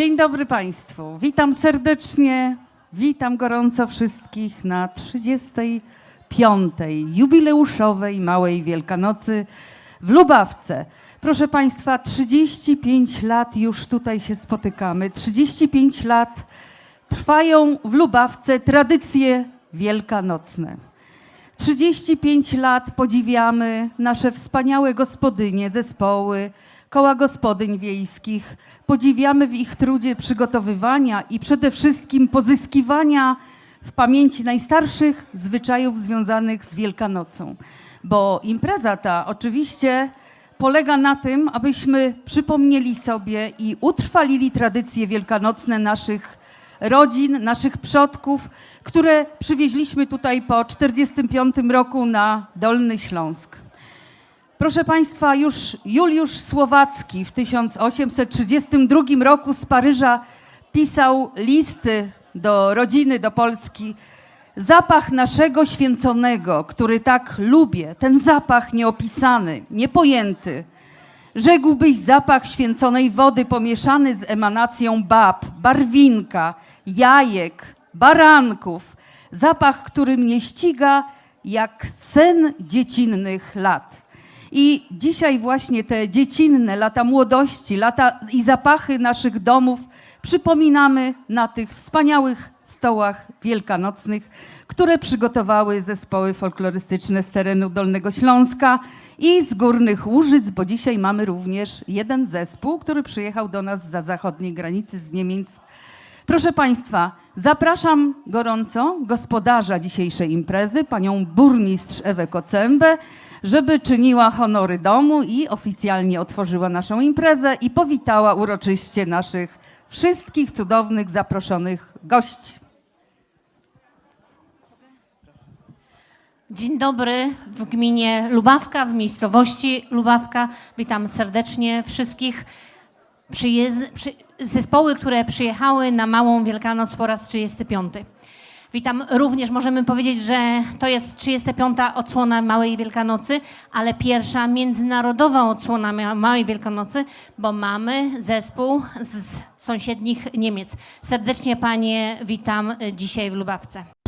Dzień dobry Państwu. Witam serdecznie, witam gorąco wszystkich na 35. jubileuszowej Małej Wielkanocy w Lubawce. Proszę Państwa, 35 lat już tutaj się spotykamy. 35 lat trwają w Lubawce tradycje wielkanocne. 35 lat podziwiamy nasze wspaniałe gospodynie, zespoły, koła gospodyń wiejskich. Podziwiamy w ich trudzie przygotowywania i przede wszystkim pozyskiwania w pamięci najstarszych zwyczajów związanych z Wielkanocą. Bo impreza ta oczywiście polega na tym, abyśmy przypomnieli sobie i utrwalili tradycje wielkanocne naszych rodzin, naszych przodków, które przywieźliśmy tutaj po 1945 roku na Dolny Śląsk. Proszę Państwa, już Juliusz Słowacki w 1832 roku z Paryża pisał listy do rodziny, do Polski. Zapach naszego święconego, który tak lubię, ten zapach nieopisany, niepojęty, Rzekłbyś zapach święconej wody pomieszany z emanacją bab, barwinka, jajek, baranków. Zapach, który mnie ściga jak sen dziecinnych lat. I dzisiaj właśnie te dziecinne lata młodości, lata i zapachy naszych domów przypominamy na tych wspaniałych stołach wielkanocnych, które przygotowały zespoły folklorystyczne z terenu Dolnego Śląska i z Górnych Łużyc, bo dzisiaj mamy również jeden zespół, który przyjechał do nas za zachodniej granicy z Niemiec. Proszę Państwa, zapraszam gorąco gospodarza dzisiejszej imprezy, panią burmistrz Ewę Kocębę, żeby czyniła honory domu i oficjalnie otworzyła naszą imprezę i powitała uroczyście naszych wszystkich cudownych zaproszonych gości. Dzień dobry w gminie Lubawka, w miejscowości Lubawka. Witam serdecznie wszystkich przyjez- przy, zespoły, które przyjechały na Małą Wielkanoc po raz 35. Witam również, możemy powiedzieć, że to jest 35. odsłona Małej Wielkanocy, ale pierwsza międzynarodowa odsłona Małej Wielkanocy, bo mamy zespół z sąsiednich Niemiec. Serdecznie Panie witam y, dzisiaj w Lubawce.